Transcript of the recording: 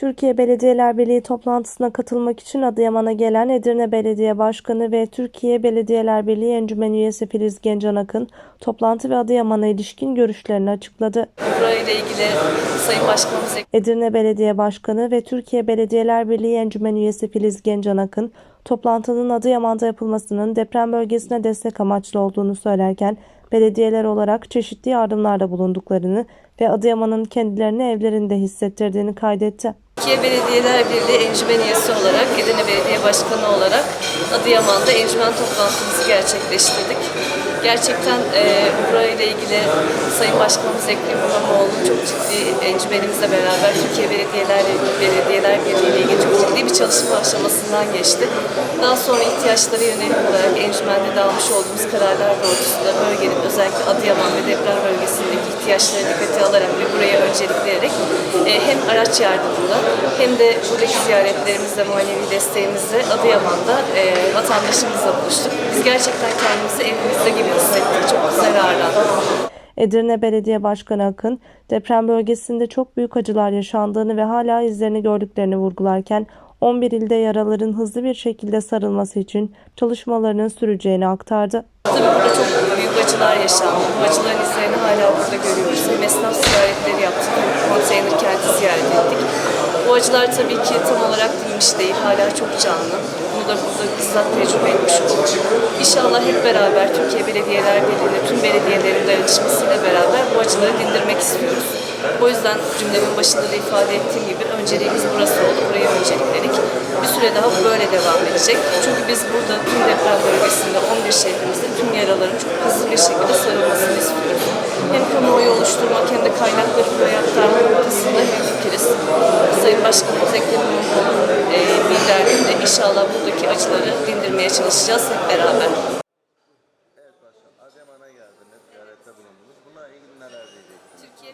Türkiye Belediyeler Birliği toplantısına katılmak için Adıyaman'a gelen Edirne Belediye Başkanı ve Türkiye Belediyeler Birliği Encümen üyesi Filiz Gencan Akın, toplantı ve Adıyaman'a ilişkin görüşlerini açıkladı. Burayla ilgili Sayın Başkanımız Edirne Belediye Başkanı ve Türkiye Belediyeler Birliği Encümen üyesi Filiz Gencan Akın, toplantının Adıyaman'da yapılmasının deprem bölgesine destek amaçlı olduğunu söylerken, belediyeler olarak çeşitli yardımlarda bulunduklarını ve Adıyaman'ın kendilerini evlerinde hissettirdiğini kaydetti. Türkiye Belediyeler Birliği Encümen üyesi olarak, Edirne Belediye Başkanı olarak Adıyaman'da encümen toplantımızı gerçekleştirdik. Gerçekten e, burayla ilgili Sayın Başkanımız Ekrem İmamoğlu çok ciddi encümenimizle beraber Türkiye Belediyeler, Belediyeler Birliği ile ilgili çok ciddi bir çalışma aşamasından geçti. Daha sonra ihtiyaçlara yönelik olarak encümende de olduğumuz kararlar doğrultusunda bölgenin özellikle Adıyaman ve deprem bölgesindeki ihtiyaçları dikkate alarak ve buraya öncelikleyerek e, hem araç yardımında hem de buradaki ziyaretlerimizle, manevi desteğimizle Adıyaman'da e, vatandaşımızla buluştuk. Biz gerçekten kendimizi evimizde gibi hissettik. Çok güzel ağırlandık. Edirne Belediye Başkanı Akın, deprem bölgesinde çok büyük acılar yaşandığını ve hala izlerini gördüklerini vurgularken, 11 ilde yaraların hızlı bir şekilde sarılması için çalışmalarının süreceğini aktardı. Tabii burada çok büyük acılar yaşandı. Bu acıların izlerini hala burada görüyoruz. Hem esnaf ziyaretleri yaptık, hem konteyner kenti ziyaret ettik. Bu acılar tabii ki tam olarak dinmiş değil, hala çok canlı. Burada bizzat tecrübe etmiş olduk. İnşallah hep beraber Türkiye Belediyeler Birliği'ne, tüm belediyelerin dayanışmasıyla beraber bu acıları dindirmek istiyoruz. O yüzden cümlemin başında da ifade ettiğim gibi önceliğimiz burası oldu, burayı öncelikledik. Bir süre daha böyle devam edecek. Çünkü biz burada tüm deprem bölgesinde 11 şehrimizde tüm yaraların çok hızlı bir şekilde sarılmasını istiyoruz. Hem kamuoyu oluşturmak hem de kaynakları buraya aktarmak noktasında hemfikiriz. Sayın Başkanımız Ekrem İmamoğlu'nun inşallah buradaki acıları dindirmeye çalışacağız hep beraber. Evet başkanım, Adıyaman'a geldiniz, ziyarette bulundunuz. Bununla ilgili neler diyeceksiniz? Türkiye